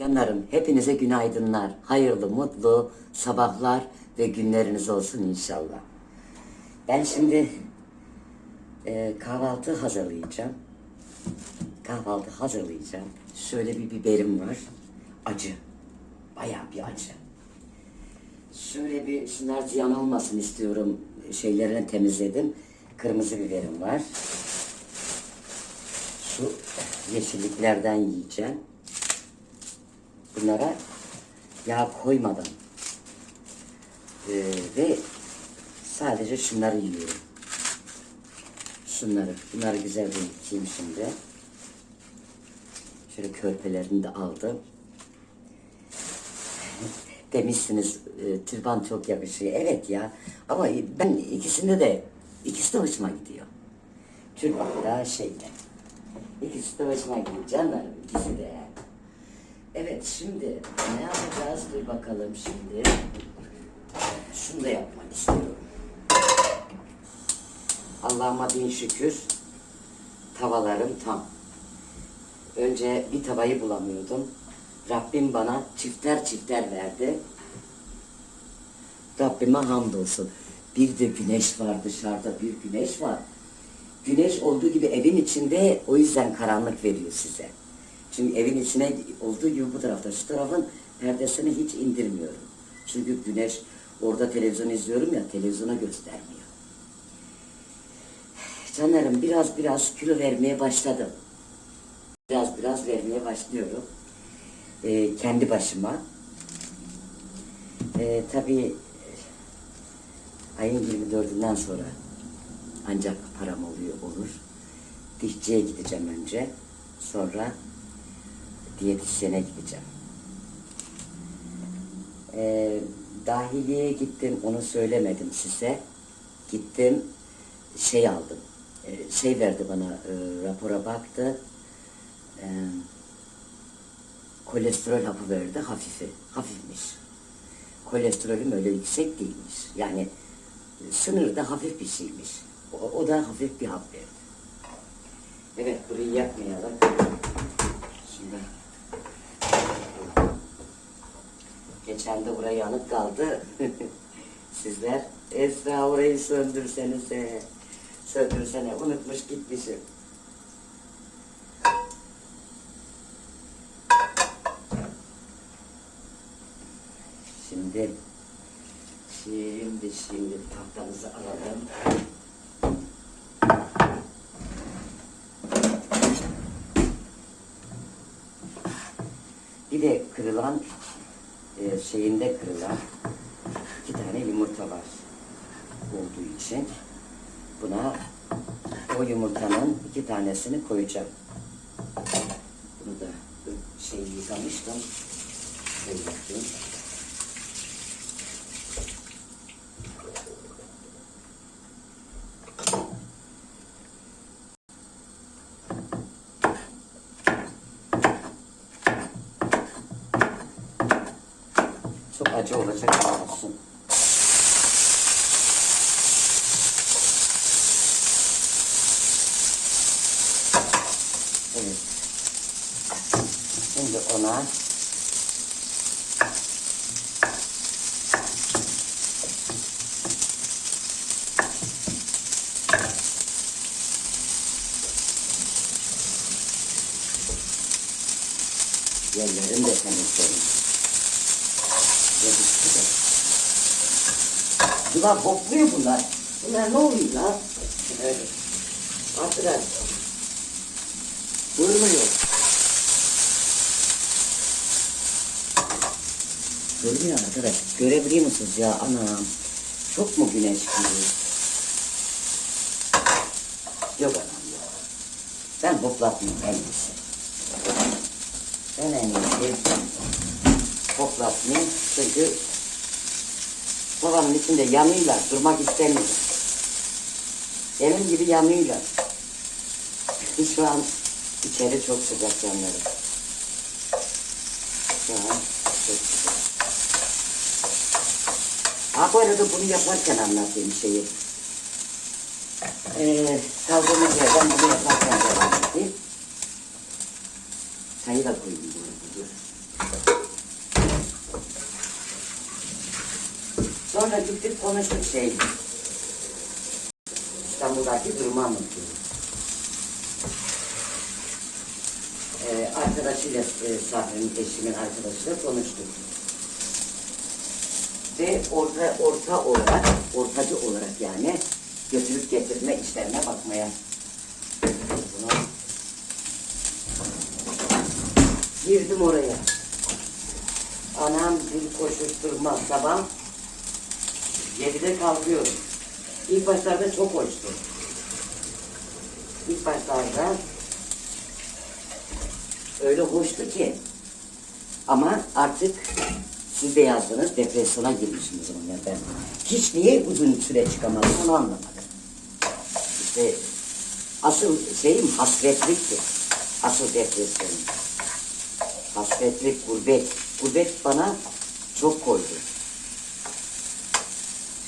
Canlarım hepinize günaydınlar. Hayırlı, mutlu sabahlar ve günleriniz olsun inşallah. Ben şimdi e, kahvaltı hazırlayacağım. Kahvaltı hazırlayacağım. Şöyle bir biberim var. Acı. Bayağı bir acı. Şöyle bir şunlar ziyan olmasın istiyorum. Şeylerini temizledim. Kırmızı biberim var. Şu yeşilliklerden yiyeceğim. Bunlara yağ koymadan Ee, ve sadece şunları yiyorum. Şunları, bunları güzel yıkayayım şimdi. Şöyle körpelerini de aldım. Demişsiniz e, türban çok yakışıyor. Evet ya ama ben ikisinde de ikisi de hoşuma gidiyor. Türban da şeyde. İkisi de hoşuma gidiyor canlarım ikisi de yani. Evet şimdi ne yapacağız dur bakalım şimdi. Şunu da yapmak istiyorum. Allah'ıma bin şükür tavalarım tam. Önce bir tavayı bulamıyordum. Rabbim bana çifter çifter verdi. Rabbime hamdolsun. Bir de güneş var dışarıda bir güneş var. Güneş olduğu gibi evin içinde o yüzden karanlık veriyor size. Çünkü evin içine olduğu gibi bu tarafta şu tarafın perdesini hiç indirmiyorum. Çünkü güneş orada televizyon izliyorum ya televizyona göstermiyor. Canlarım biraz biraz kilo vermeye başladım. Biraz biraz vermeye başlıyorum. Ee, kendi başıma. Ee, tabii ayın 24'ünden sonra ancak param oluyor olur. Dişçiye gideceğim önce. Sonra diyetisyene gideceğim. Ee, dahiliye gittim, onu söylemedim size. Gittim, şey aldım. Ee, şey verdi bana, e, rapora baktı. Ee, kolesterol hapı verdi, hafifi, hafifmiş. Kolesterolüm öyle yüksek değilmiş. Yani e, sınırda hafif bir şeymiş. O, o da hafif bir hap verdi. Evet, burayı yakmayalım. Şimdi Geçen de buraya yanık kaldı. Sizler Esra orayı söndürsenize. Söndürsene. Unutmuş gitmişim. Şimdi şimdi şimdi tahtamızı alalım. Bir de kırılan e, şeyinde kırılan iki tane yumurta var olduğu için buna o yumurtanın iki tanesini koyacağım. Bunu da şey yıkamıştım. Şöyle yapayım. Çok acı olacak ama olsun. Evet. Şimdi ona yerlerini de temizlerim. Yapıştı da. Ulan hopluyor bunlar. Bunlar ne oluyor lan? Evet. Arkadaş. Durmuyor. Durmuyor arkadaş. Görebiliyor musunuz ya anam? Çok mu güneş gibi? Yok anam yok. Ben hoplatmayayım en iyisi. Ben en iyisi hoplatmayayım. Çünkü babamın içinde yanıyorlar. Durmak istemiyor. Benim gibi yanıyorlar. Şu an Etleri çok sıcak yanlarım. Daha. Ha bu arada bunu yaparken anlattığım şeyi. Ee, kaldığımız yerden bunu yaparken devam edeyim. Çayı da koyayım buraya. Sonra gittik konuştuk şey. İstanbul'daki durumu anlatıyorum. Arkadaşıyla, e, Sabri'nin eşimin arkadaşıyla konuştuk. Ve orta, orta olarak, ortacı olarak yani götürüp getirme işlerine bakmaya. Buna girdim oraya. Anam bir koşuşturma sabah yedide kalkıyorum. İlk başlarda çok hoştu. İlk başlarda öyle hoştu ki ama artık siz de yazdınız depresyona girmişim o zaman ya ben. Hiç niye uzun süre çıkamadım onu anlamadım. İşte asıl şeyim hasretlikti. Asıl depresyonum. Hasretlik, gurbet. Gurbet bana çok koydu.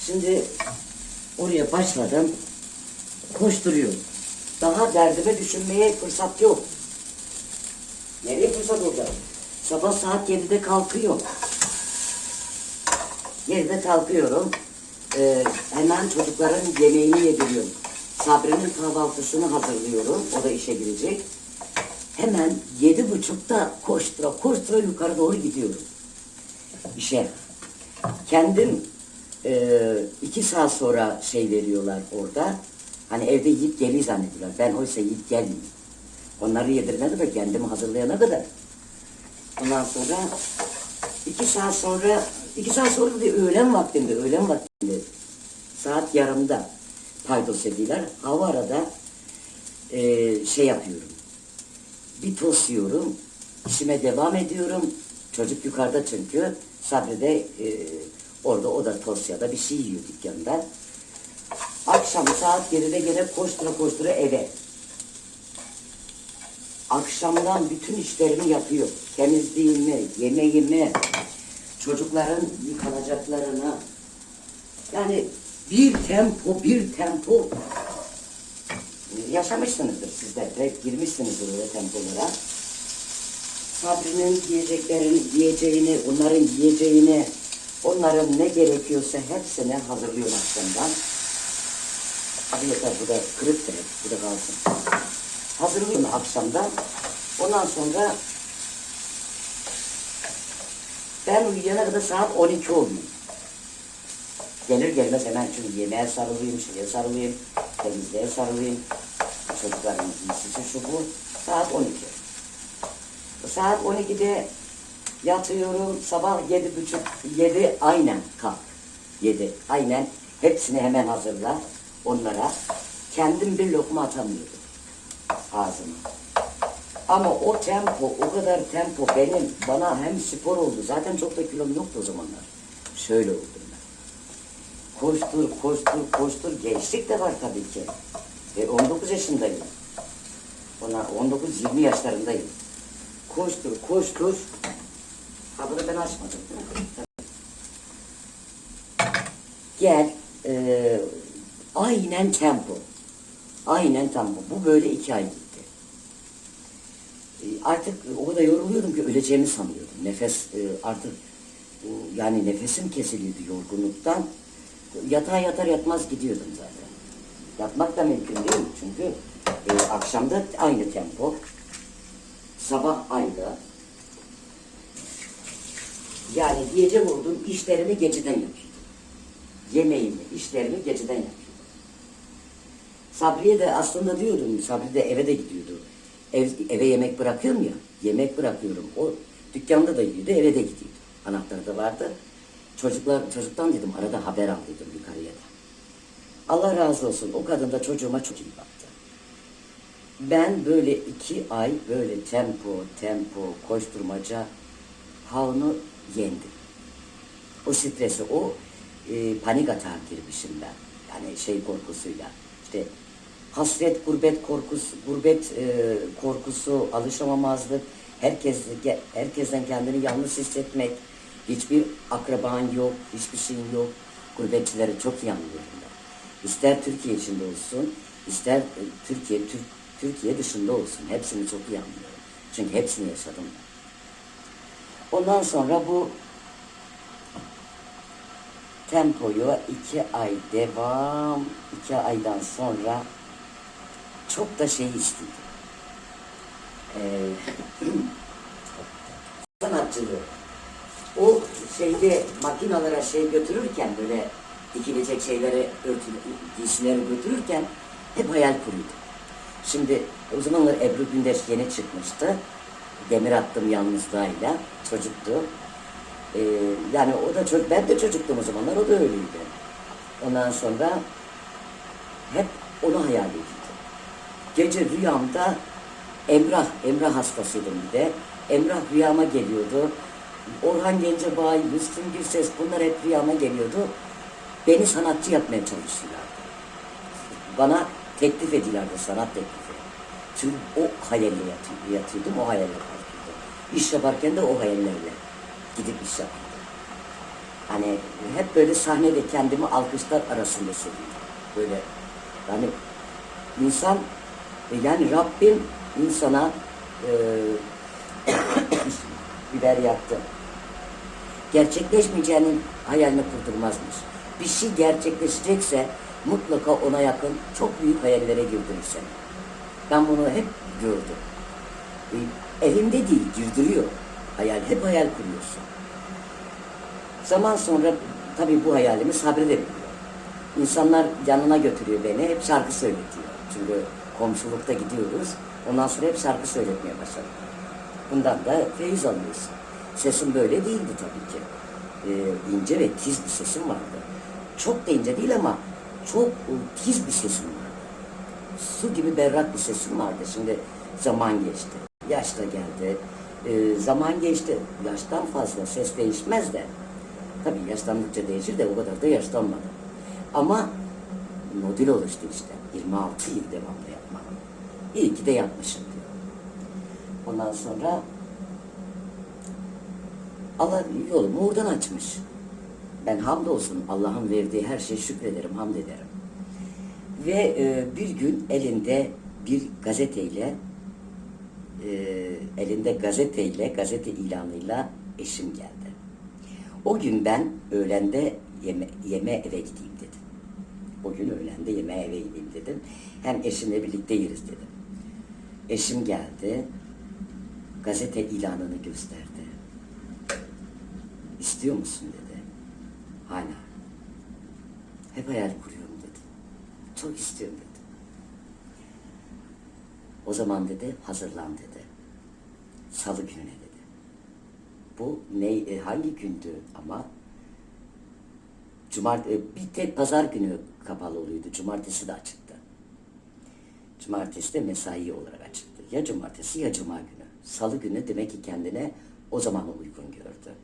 Şimdi oraya başladım. Koşturuyorum. Daha derdime düşünmeye fırsat yok. Fırsat olacak? Sabah saat 7'de kalkıyor. 7'de kalkıyorum. Ee, hemen çocukların yemeğini yediriyorum. Sabri'nin kahvaltısını hazırlıyorum. O da işe girecek. Hemen yedi buçukta koştura koştura yukarı doğru gidiyorum. İşe. Kendim e, iki saat sonra şey veriyorlar orada. Hani evde yiyip geliyor zannediyorlar. Ben oysa yiyip gelmiyorum. Onları yedirene kadar kendimi hazırlayana kadar. Ondan sonra iki saat sonra iki saat sonra bir öğlen vaktinde öğlen vaktinde saat yarımda paydos ediyorlar. Hava arada e, şey yapıyorum. Bir tost yiyorum. işime devam ediyorum. Çocuk yukarıda çünkü. Sabri de e, orada o da tost ya da bir şey yiyor dükkanda. Akşam saat 7'de gene koştura koştura eve. Akşamdan bütün işlerimi yapıyor. Temizliğimi, yemeğimi, çocukların yıkanacaklarını. Yani bir tempo, bir tempo yaşamışsınızdır sizler de, girmişsinizdir öyle tempolara. Sabri'nin giyeceklerini, giyeceğini, onların giyeceğini, onların ne gerekiyorsa hepsini hazırlıyorum akşamdan. Abi yeter bu da kırık da bu da kalsın. Hazırlıyorum akşamdan. Ondan sonra ben uyuyana kadar saat 12 oluyor. Gelir gelmez hemen çünkü yemeğe sarılayım, şeye sarılayım, temizliğe sarılayım. Çocukların giysisi şu bu. Saat 12. Saat 12'de yatıyorum. Sabah yedi buçuk, yedi aynen kalk. Yedi aynen. Hepsini hemen hazırla onlara. Kendim bir lokma atamıyordum ağzıma. Ama o tempo, o kadar tempo benim, bana hem spor oldu. Zaten çok da kilom yoktu o zamanlar. Şöyle oldum ben. Koştur, koştur, koştur. Gençlik de var tabii ki. Ve 19 yaşındayım. Ona 19-20 yaşlarındayım. Koştur, koştur. Ha ben açmadım. Gel, e, aynen tempo. Aynen tempo. Bu böyle iki ay. E, artık o kadar yoruluyordum ki öleceğimi sanıyordum. Nefes e, artık yani nefesim kesiliyordu yorgunluktan. Yatağa yatar yatmaz gidiyordum zaten. Yatmak da mümkün değil çünkü e, akşamda aynı tempo. Sabah aynı. Yani diyecek olduğum işlerimi geceden yapıyordum. Yemeğimi, işlerimi geceden yapıyordum. Sabriye de aslında diyordum, Sabri de eve de gidiyordu. Ev, eve yemek bırakıyorum ya, yemek bırakıyorum. O dükkanda da yiyordu, eve de gidiyordu. Anahtarı da vardı. Çocuklar, çocuktan dedim arada haber al yukarıya da. Allah razı olsun, o kadın da çocuğuma çok iyi baktı. Ben böyle iki ay böyle tempo, tempo, koşturmaca havunu yendim. O stresi, o e, panik atağa girmişim ben. Yani şey korkusuyla. İşte hasret, gurbet korkusu, gurbet e, korkusu, alışamamazlık, herkes, herkesten kendini yalnız hissetmek, hiçbir akraban yok, hiçbir şeyin yok. Gurbetçileri çok iyi anlıyorum ben. İster Türkiye içinde olsun, ister e, Türkiye, Türk, Türkiye dışında olsun. Hepsini çok iyi anlıyorum. Çünkü hepsini yaşadım ben. Ondan sonra bu tempoyu iki ay devam, iki aydan sonra çok da şey istedim. Ee, sanatçılığı. O şeyde makinalara şey götürürken böyle dikilecek şeyleri, örtü, giysileri götürürken hep hayal kuruyordum. Şimdi o zamanlar Ebru Gündeş yeni çıkmıştı. Demir attım yalnızlığıyla. Çocuktu. Ee, yani o da çocuk, ben de çocuktum o zamanlar, o da öyleydi. Ondan sonra hep onu hayal ediyordum. Gece rüyamda Emrah, Emrah hastasıydım bir de. Emrah rüyama geliyordu. Orhan Gencebay, Müslüm Gürses bunlar hep rüyama geliyordu. Beni sanatçı yapmaya çalışıyorlardı. Bana teklif ediyorlardı, sanat teklifi. Çünkü o hayalle yatıyordum, yatıyordum o hayalle kalkıyordum. İş yaparken de o hayallerle gidip iş yapıyordum. Hani hep böyle sahnede kendimi alkışlar arasında hissediyorum. Böyle yani insan yani Rabbim insana e, biber yaktı. Gerçekleşmeyeceğinin hayalini kurdurmazmış. Bir şey gerçekleşecekse mutlaka ona yakın çok büyük hayallere girdirir seni. Ben bunu hep gördüm. E, elimde değil, girdiriyor. Hayal, hep hayal kuruyorsun. Zaman sonra tabii bu hayalimi sabredebiliyor. İnsanlar yanına götürüyor beni, hep şarkı söyletiyor. Çünkü komşulukta gidiyoruz, ondan sonra hep şarkı söyletmeye başladım. Bundan da feyiz alıyorsun. Sesim böyle değildi tabii ki. Ee, ince ve tiz bir sesim vardı. Çok da ince değil ama çok e, tiz bir sesim vardı. Su gibi berrak bir sesim vardı. Şimdi zaman geçti. Yaş da geldi. Ee, zaman geçti. Yaştan fazla ses değişmez de. Tabii yaşlandıkça değişir de o kadar da yaşlanmadı. Ama modül oluştu işte. 26 yıl devamlı yapmam. İyi ki de yapmışım diyor. Ondan sonra Allah yolumu oradan açmış. Ben hamdolsun Allah'ın verdiği her şeye şükrederim, hamd ederim. Ve e, bir gün elinde bir gazeteyle e, elinde gazeteyle, gazete ilanıyla eşim geldi. O gün ben öğlende yeme, yeme eve gideyim dedim. O gün öğlende yemeğe eve gideyim dedim. Hem eşimle birlikte yeriz dedim. Eşim geldi. Gazete ilanını gösterdi. İstiyor musun dedi. Hala. Hep hayal kuruyorum dedi. Çok istiyorum dedi. O zaman dedi hazırlan dedi. Salı gününe dedi. Bu ne e, hangi gündü ama Cumart e, bir tek pazar günü kapalı oluyordu. Cumartesi de açıktı. Cumartesi de mesai olarak açıktı. Ya cumartesi ya cuma günü. Salı günü demek ki kendine o zaman uygun gördü.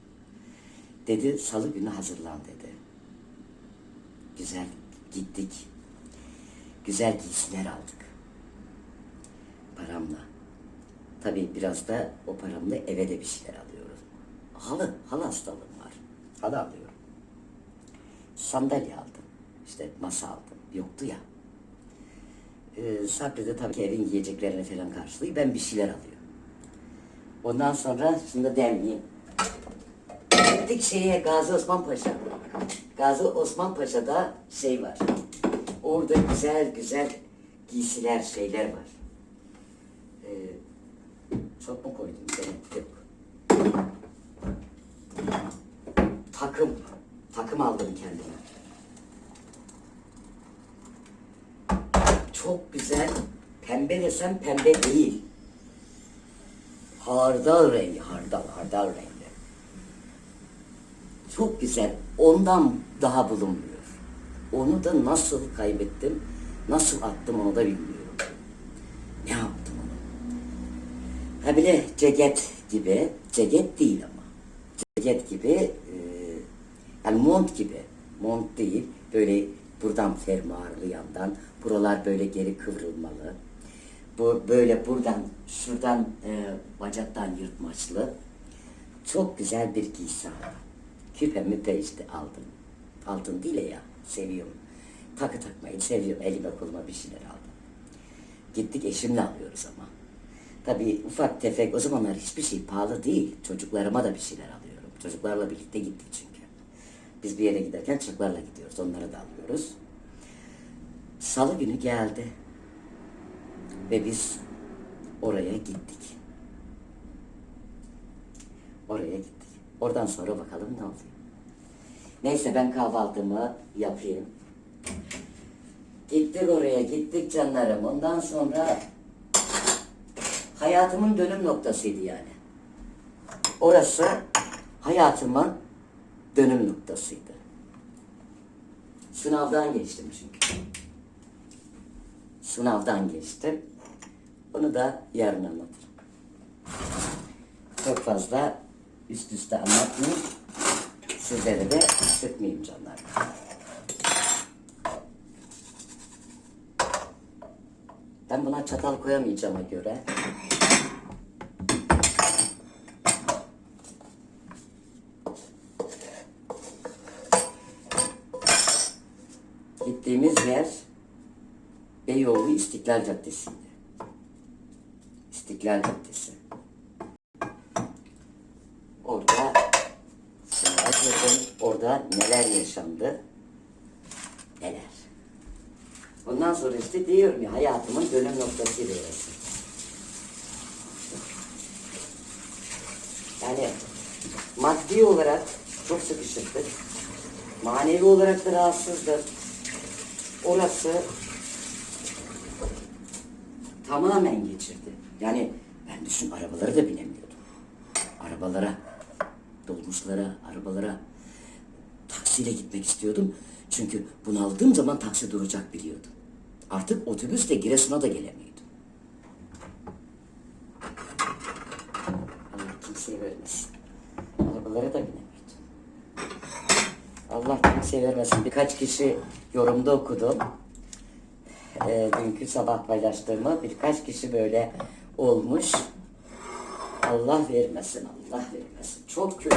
Dedi salı günü hazırlan dedi. Güzel gittik. Güzel giysiler aldık. Paramla. Tabii biraz da o paramla eve de bir şeyler alıyoruz. Halı, halı hastalığım var. Halı alıyorum. Sandalye aldım. İşte masa aldım. Yoktu ya. Ee, Sabri tabii ki evin yiyeceklerini falan karşılıyor. Ben bir şeyler alıyorum. Ondan sonra şunu da demleyeyim. Gittik şeye Gazi Osman Paşa. Gazi Osman Paşa'da şey var. Orada güzel güzel giysiler, şeyler var. Ee, çok mu koydum? Ben yok. Takım. Takım aldım kendime. Çok güzel. Pembe desem pembe değil. Hardal rengi, hardal, hardal rengi. Çok güzel. Ondan daha bulunmuyor. Onu da nasıl kaybettim, nasıl attım onu da bilmiyorum. Ne yaptım onu? Ha bile ceket gibi, ceket değil ama. Ceket gibi, e, yani mont gibi. Mont değil, böyle buradan fermuarlı yandan, buralar böyle geri kıvrılmalı. Bu böyle buradan, şuradan e, bacaktan yırtmaçlı. Çok güzel bir giysi aldım. Küpemi de işte aldım. Altın değil ya, seviyorum. Takı takmayı seviyorum. Elime koluma bir şeyler aldım. Gittik eşimle alıyoruz ama. Tabii ufak tefek o zamanlar hiçbir şey pahalı değil. Çocuklarıma da bir şeyler alıyorum. Çocuklarla birlikte gittik çünkü. Biz bir yere giderken çocuklarla gidiyoruz. Onları da alıyoruz. Salı günü geldi. Ve biz oraya gittik. Oraya gittik. Oradan sonra bakalım ne oluyor. Neyse ben kahvaltımı yapayım. Gittik oraya, gittik canlarım. Ondan sonra hayatımın dönüm noktasıydı yani. Orası hayatımın dönüm noktasıydı. Sınavdan geçtim çünkü. Sınavdan geçtim. Onu da yarın anlatırım. Çok fazla üst üste anlatmayayım. Sizlere de sıkmayayım canlar. Ben buna çatal koyamayacağıma göre İstiklal Caddesi'ydi. İstiklal Caddesi. Orada girdim. Orada neler yaşandı? Neler? Ondan sonra işte diyorum ya hayatımın dönüm noktasıydı orası. Yani maddi olarak çok sıkışıktık. Manevi olarak da rahatsızdık. Orası tamamen geçirdi. Yani ben düşün arabalara da binemiyordum. Arabalara, dolmuşlara, arabalara taksiyle gitmek istiyordum. Çünkü bunu aldığım zaman taksi duracak biliyordum. Artık otobüsle Giresun'a da gelemiyordum. Allah kimseye vermesin. Arabalara da binemiyordum. Allah kimseye vermesin. Birkaç kişi yorumda okudum. Ee, dünkü sabah paylaştığımı birkaç kişi böyle olmuş. Allah vermesin, Allah vermesin. Çok kötü,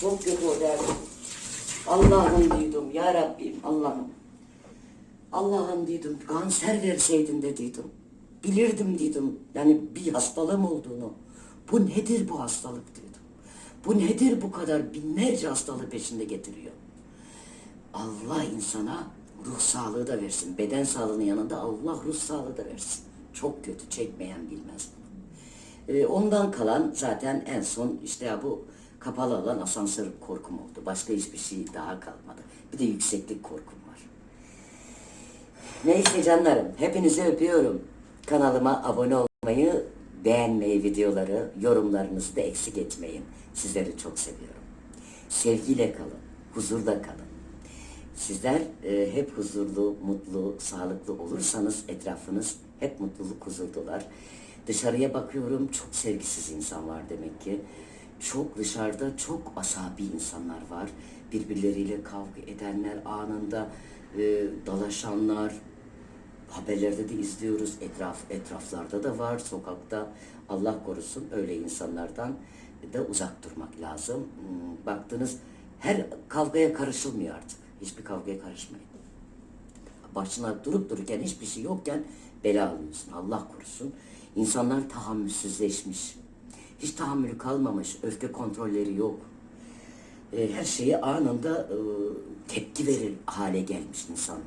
çok kötü o derdi. Allah'ım duydum ya Rabbim, Allah'ım. Allah'ım dedim, kanser verseydin de dedim. Bilirdim dedim, yani bir hastalığım olduğunu. Bu nedir bu hastalık dedim. Bu nedir bu kadar binlerce hastalığı peşinde getiriyor. Allah insana ruh sağlığı da versin. Beden sağlığının yanında Allah ruh sağlığı da versin. Çok kötü çekmeyen bilmez. Ee, ondan kalan zaten en son işte ya bu kapalı alan asansör korkum oldu. Başka hiçbir şey daha kalmadı. Bir de yükseklik korkum var. Neyse canlarım, hepinizi öpüyorum. Kanalıma abone olmayı, beğenmeyi, videoları, yorumlarınızı da eksik etmeyin. Sizleri çok seviyorum. Sevgiyle kalın, huzurda kalın. Sizler e, hep huzurlu, mutlu, sağlıklı olursanız etrafınız hep mutluluk, huzurdular. Dışarıya bakıyorum çok sevgisiz insan var demek ki. Çok dışarıda çok asabi insanlar var. Birbirleriyle kavga edenler, anında e, dalaşanlar, haberlerde de izliyoruz. Etraf etraflarda da var, sokakta. Allah korusun öyle insanlardan da uzak durmak lazım. Hmm, Baktınız her kavgaya karışılmıyor artık. Hiçbir kavgaya karışmayın. Başına durup dururken hiçbir şey yokken bela alıyorsun. Allah korusun. İnsanlar tahammülsüzleşmiş. Hiç tahammülü kalmamış. Öfke kontrolleri yok. E, her şeye anında e, tepki verir hale gelmiş insanlık.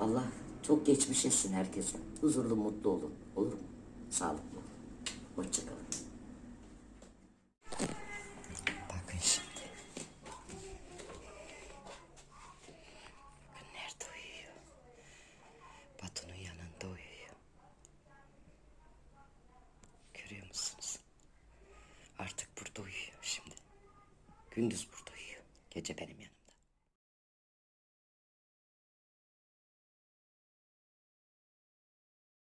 Allah çok geçmiş etsin herkese. Huzurlu, mutlu olun. Olur mu? Sağlıklı olun. Hoşçakalın.